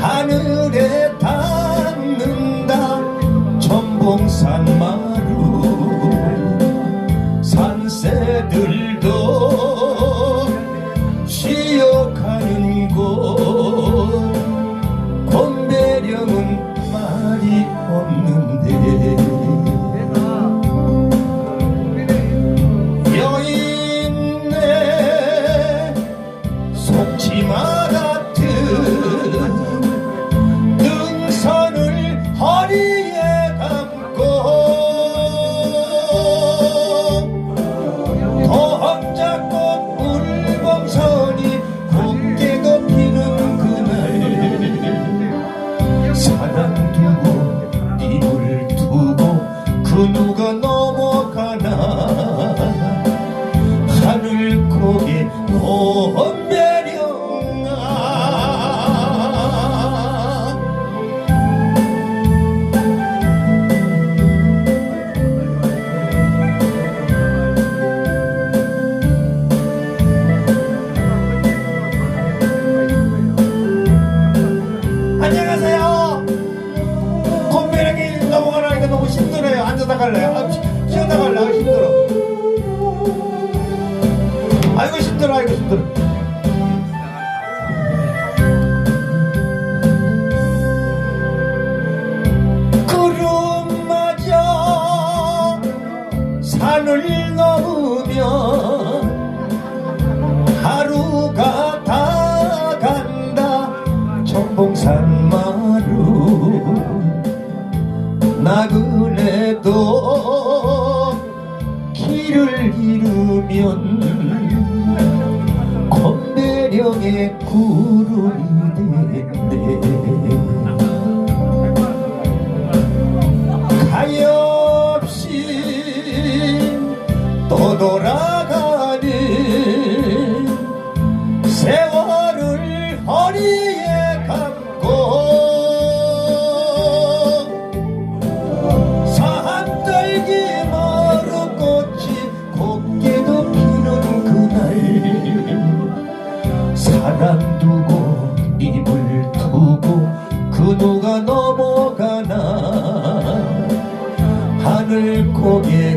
하늘에 닿는다. 전봉산 마루 산새들도 속지마 같은 등선을 허리에 감고 더험 잡고 울범선이 곱게도 피는 그날. 사랑 두고 입을 두고 그 누가 너무 힘들어요. 앉아다 갈래요? 아, 쉬- 쉬었다 갈래? 아, 힘들어. 아이고 힘들어 아이고 힘들어. 구름마저 산을 넘으면 하루가 다 간다. 청봉산 마루 나그 네도 길을 잃으면 건배령의 구름이 된대. 가엾이 또 돌아 Bogiem.